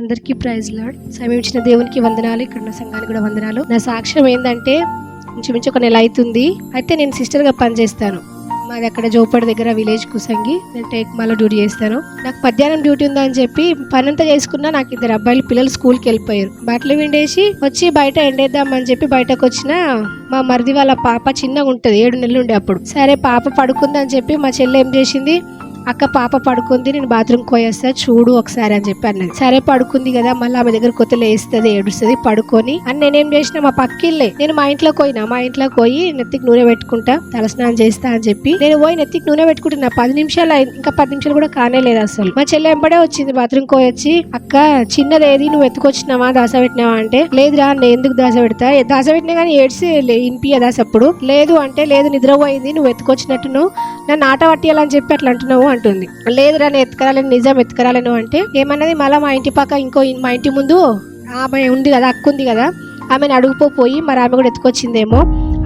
అందరికీ praise lord. సమీపించిన దేవునికి వందనాలు ఇక్కడ ఉన్న సంఘానికి కూడా వందనాలు. నా సాక్ష్యం ఏంటంటే ఇంచుమించు ఒక నెల అవుతుంది అయితే నేను సిస్టర్గా పనిచేస్తాను. మాది అక్కడ జోపడి దగ్గర విలేజ్ కుసంగి. నేను టేక్మాలో డ్యూటీ చేస్తాను. నాకు మధ్యాహ్నం డ్యూటీ ఉందని చెప్పి పనంతా చేసుకున్నా నాకు ఇద్దరు అబ్బాయిలు పిల్లలు స్కూల్కి వెళ్ళిపోయారు. బట్టలు విండేసి వచ్చి బయట ఎండేద్దామని చెప్పి బయటకు వచ్చిన మా మరిది వాళ్ళ పాప చిన్నగా ఉంటుంది. ఏడు నెలలు ఉండే అప్పుడు. సరే పాప పడుకుందని చెప్పి మా చెల్లి ఏం చేసింది? అక్క పాప పడుకుంది నేను బాత్రూమ్ పోయేస్తా చూడు ఒకసారి అని చెప్పి అన్నది సరే పడుకుంది కదా మళ్ళీ ఆమె దగ్గర కొత్త లేస్తుంది ఏడుస్తుంది పడుకొని. అని నేనేం చేసిన మా పక్కిళ్ళే నేను మా ఇంట్లో పోయినా మా ఇంట్లో పోయి నెత్తికి నూనె పెట్టుకుంటా తలస్నానం చేస్తా అని చెప్పి. నేను పోయి నెత్తికి నూనె పెట్టుకుంటున్నా పది నిమిషాలు ఇంకా పది నిమిషాలు కూడా కానే లేదు అసలు. మా చెల్లె ఎంబడే వచ్చింది బాత్రూమ్ కోయొచ్చి అక్క చిన్నదేది నువ్వు ఎత్తుకొచ్చినావా దాస పెట్టినావా? అంటే లేదురా నేను ఎందుకు దాస పెడతా? దాస పెట్టినా కానీ ఏడ్చి ఇనిపియ లేదు అంటే లేదు నిద్రపోయింది నువ్వు ఎత్తుకొచ్చినట్టును నన్ను ఆట పట్టియాలని చెప్పి అట్లా అంటున్నావు అంటుంది. లేదురా నేను ఎత్తుకరాలని నిజం ఎత్తుకరాలను అంటే ఏమన్నది? మళ్ళీ మా ఇంటి పక్క ఇంకో మా ఇంటి ముందు ఆమె ఉంది కదా అక్కుంది కదా ఆమెను అడుగుపోయి మరి ఆమె కూడా ఎత్తుకొచ్చిందేమో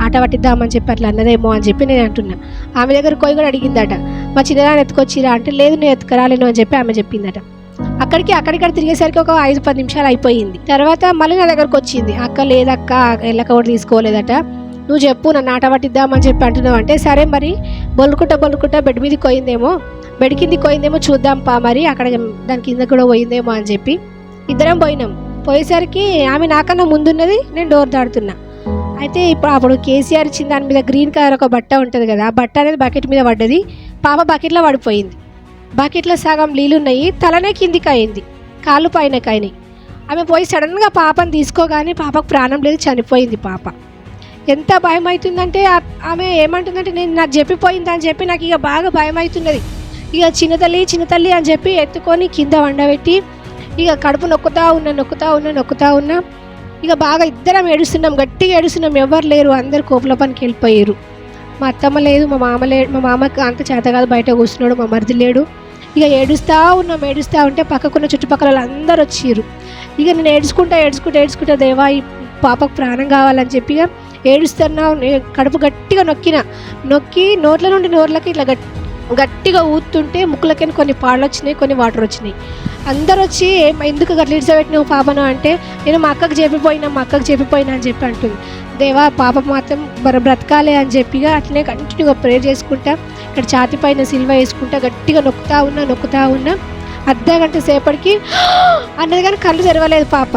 ఆట పట్టిద్దామని చెప్పి అట్లా అన్నదేమో అని చెప్పి నేను అంటున్నా. ఆమె దగ్గర పోయి కూడా అడిగిందట మా చిన్నదాన్ని ఎత్తుకొచ్చిరా? అంటే లేదు నేను ఎత్తుకరాలేను అని చెప్పి ఆమె చెప్పిందట. అక్కడికి అక్కడిక్కడ తిరిగేసరికి ఒక ఐదు పది నిమిషాలు అయిపోయింది. తర్వాత మళ్ళీ నా దగ్గరకు వచ్చింది అక్క లేదక్క ఎల్లక కూడా తీసుకోలేదట నువ్వు చెప్పు నన్ను ఆట పట్టిద్దామని చెప్పి అంటున్నావు అంటే సరే మరి బొల్లుకుంటా బొల్లుకుంటా బెడ్ మీదకి పోయిందేమో బెడ్ కిందికి పోయిందేమో చూద్దాం పా మరి అక్కడ దాని కింద కూడా పోయిందేమో అని చెప్పి. ఇద్దరం పోయినాం. పోయేసరికి ఆమె నాకన్నా ముందున్నది నేను డోర్ దాడుతున్నా అయితే ఇప్పుడు అప్పుడు కేసీఆర్ ఇచ్చిన దాని మీద గ్రీన్ కలర్ ఒక బట్ట ఉంటుంది కదా ఆ బట్ట అనేది బకెట్ మీద పడ్డది పాప బకెట్లో పడిపోయింది. బకెట్లో సగం నీళ్ళు ఉన్నాయి తలనే కిందికి అయింది కాళ్ళు పైన కాయినాయి ఆమె పోయి సడన్గా పాపను తీసుకోగానే పాపకు ప్రాణం లేదు చనిపోయింది పాప. ఎంత భయం అవుతుందంటే ఆమె ఏమంటుందంటే నేను నాకు చెప్పిపోయింది అని చెప్పి నాకు ఇక బాగా భయం అవుతున్నది ఇక చిన్న తల్లి చిన్న తల్లి అని చెప్పి ఎత్తుకొని కింద వండబెట్టి ఇక కడుపు నొక్కుతా ఉన్నా నొక్కుతా ఉన్నా నొక్కుతా ఉన్నా ఇక బాగా ఇద్దరం ఏడుస్తున్నాం గట్టిగా ఏడుస్తున్నాం. ఎవరు లేరు అందరు కోపల పనికి వెళ్ళిపోయారు. మా అత్తమ్మ లేదు మా మామ లేడు మా మామకి అంత చేత కాదు బయట కూర్చున్నాడు మా మరిది లేడు. ఇక ఏడుస్తూ ఉన్నాం ఏడుస్తూ ఉంటే పక్కకున్న చుట్టుపక్కల అందరు వచ్చిర్రు. ఇక నేను ఏడుచుకుంటా ఏడుచుకుంటా ఏడుచుకుంటా దేవా ఈ పాపకు ప్రాణం కావాలని చెప్పి ఇక ఏడుస్తున్నా కడుపు గట్టిగా నొక్కిన. నొక్కి నోట్ల నుండి నోట్లకి ఇట్లా గట్టి గట్టిగా ఊతుంటే ముక్కులకైనా కొన్ని పాళ్ళు వచ్చినాయి కొన్ని వాటర్ వచ్చినాయి. అందరు వచ్చి ఎందుకు గట్ల నువ్వు పాపను? అంటే నేను మా అక్కకు చెప్పిపోయినా మా అక్కకు చెప్పిపోయినా అని చెప్పి అంటుంది. దేవా పాప మాత్రం బర బ్రతకాలే అని చెప్పిగా అట్లనే కంటిన్యూగా ప్రేయర్ చేసుకుంటా ఇక్కడ ఛాతి పైన సిల్వ వేసుకుంటా గట్టిగా నొక్కుతా ఉన్నా నొక్కుతా ఉన్నా అర్ధ గంట సేపటికి అన్నది కానీ కళ్ళు తెరవలేదు పాప.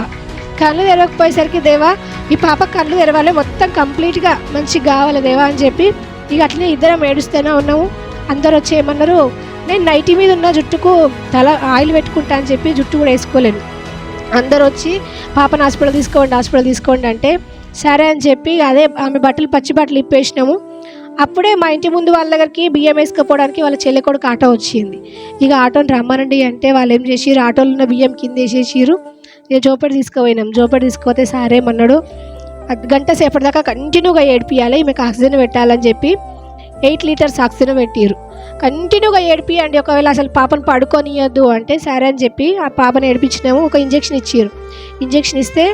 కళ్ళు తెరవకపోయేసరికి దేవా ఈ పాప కళ్ళు తెరవాలి మొత్తం కంప్లీట్గా మంచిగా కావాలి దేవా అని చెప్పి ఇక అట్లనే ఇద్దరం ఏడుస్తూనే ఉన్నాము అందరు వచ్చి ఏమన్నారు నేను నైటీ మీద ఉన్న జుట్టుకు తల ఆయిల్ పెట్టుకుంటా అని చెప్పి జుట్టు కూడా వేసుకోలేను అందరు వచ్చి పాపను హాస్పిటల్ తీసుకోండి హాస్పిటల్ తీసుకోండి అంటే సరే అని చెప్పి అదే ఆమె బట్టలు పచ్చి బట్టలు ఇప్పేసినాము. అప్పుడే మా ఇంటి ముందు వాళ్ళ దగ్గరికి బియ్యం వేసుకుపోవడానికి వాళ్ళ చెల్లె కొడుకు ఆటో వచ్చింది. ఇక ఆటోని రమ్మనండి అంటే వాళ్ళు ఏం చేసిర్రు? ఆటోలో ఉన్న బియ్యం కింద వేసేసిర్రు. ఇక జోపెడి తీసుకుపోయినాం. జోపెడి తీసుకుపోతే సారేమన్నాడు గంట సేపటి దాకా కంటిన్యూగా ఏడిపియాలి ఈమెకు ఆక్సిజన్ పెట్టాలని చెప్పి ఎయిట్ లీటర్స్ ఆక్సిజన్ పెట్టిరు కంటిన్యూగా ఏడిపియండి. ఒకవేళ అసలు పాపను పడుకొనియద్దు అంటే సరే అని చెప్పి ఆ పాపను ఏడిపించినాము. ఒక ఇంజెక్షన్ ఇచ్చారు ఇంజెక్షన్ ఇస్తే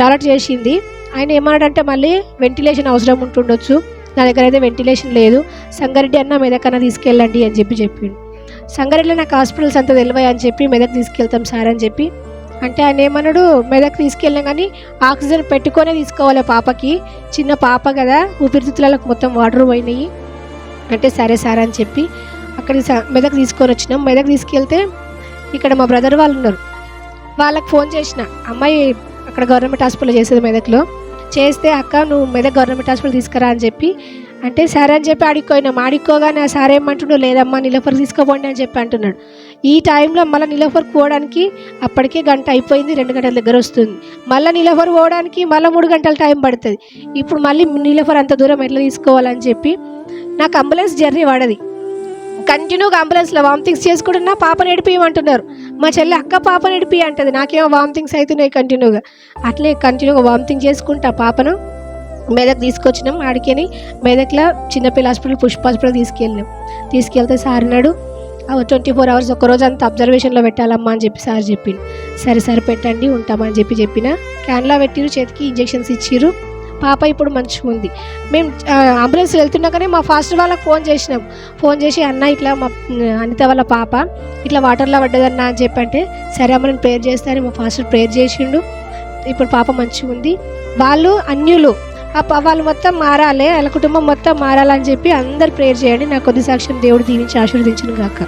టాలెట్ చేసింది. ఆయన ఏమన్నాడంటే మళ్ళీ వెంటిలేషన్ అవసరం ఉంటుండొచ్చు. నా దగ్గర అయితే వెంటిలేషన్ లేదు. సంగారెడ్డి అన్న మెదకన్నా తీసుకెళ్ళండి అని చెప్పి చెప్పిండు. సంగారెడ్డిలో నాకు హాస్పిటల్స్ అంతా తెలివాయి అని చెప్పి మెదక్ తీసుకెళ్తాం సార్ అని చెప్పి అంటే ఆయన ఏమన్నాడు మెదక్ తీసుకెళ్ళాం కానీ ఆక్సిజన్ పెట్టుకొనే తీసుకోవాలి పాపకి. చిన్న పాప కదా ఊపిరితిత్తులకు మొత్తం వాటర్ పోయినాయి. అంటే సరే సార్ అని చెప్పి అక్కడికి మెదక్ తీసుకొని వచ్చినాం. మెదక్ తీసుకెళ్తే ఇక్కడ మా బ్రదర్ వాళ్ళు ఉన్నారు. వాళ్ళకి ఫోన్ చేసిన అమ్మాయి అక్కడ గవర్నమెంట్ హాస్పిటల్ చేసేది మెదక్లో. చేస్తే అక్క నువ్వు మెదక్ గవర్నమెంట్ హాస్పిటల్ తీసుకురా అని చెప్పి అంటే సరే అని చెప్పి ఆడిపోయినాం అడుక్కోగానే సార్ ఏమంటుండో లేదమ్మా నిలఫర్ తీసుకోపోండి అని చెప్పి అంటున్నాడు. ఈ టైంలో మళ్ళీ నిలఫర్ పోవడానికి అప్పటికే గంట అయిపోయింది రెండు గంటల దగ్గర వస్తుంది. మళ్ళీ నిలఫర్ పోవడానికి మళ్ళీ మూడు గంటల టైం పడుతుంది. ఇప్పుడు మళ్ళీ నిలఫర్ అంత దూరం ఎట్లా తీసుకోవాలని చెప్పి నాకు అంబులెన్స్ జర్నీ పడది. కంటిన్యూగా అంబులెన్స్లో వామిటింగ్స్ చేసుకుంటున్నా పాపను నడిపియమంటున్నారు మా చెల్లి అక్క పాప నడిపి అంటది నాకేమో వామిటింగ్స్ అవుతున్నాయి కంటిన్యూగా. అట్లే కంటిన్యూగా వామిటింగ్ చేసుకుంటా పాపను. మెదక్ తీసుకొచ్చినాం ఆడికేని మెదక్లో చిన్నపిల్ల హాస్పిటల్ పుష్ప హాస్పిటల్ తీసుకెళ్ళినాం. తీసుకెళ్తే సార్ నాడు ట్వంటీ ఫోర్ అవర్స్ ఒక రోజు అంతా అబ్జర్వేషన్లో పెట్టాలమ్మా అని చెప్పి సార్ చెప్పిండు. సరే సరే పెట్టండి ఉంటామని చెప్పి చెప్పిన. క్యాన్లో పెట్టిరు చేతికి ఇంజెక్షన్స్ ఇచ్చిర్రు పాప ఇప్పుడు మంచిగా ఉంది. మేము అంబులెన్స్ అంబులెన్స్ వెళ్తున్నాకనే మా ఫాస్టర్ వాళ్ళకి ఫోన్ చేసినాం. ఫోన్ చేసి అన్న ఇట్లా మా అనిత వాళ్ళ పాప ఇట్లా వాటర్లో పడ్డదన్న అని చెప్పంటే సరే అమ్మ నేను ప్రేయర్ చేస్తాను మా ఫాస్టర్ ప్రేయర్ చేసిండు. ఇప్పుడు పాప మంచిగా ఉంది. వాళ్ళు అన్యులు వాళ్ళు మొత్తం మారాలి వాళ్ళ కుటుంబం మొత్తం మారాలని చెప్పి అందరు ప్రేయర్ చేయండి. నా కొద్ది సాక్ష్యం దేవుడు దీవించి ఆశీర్వదించిన గాక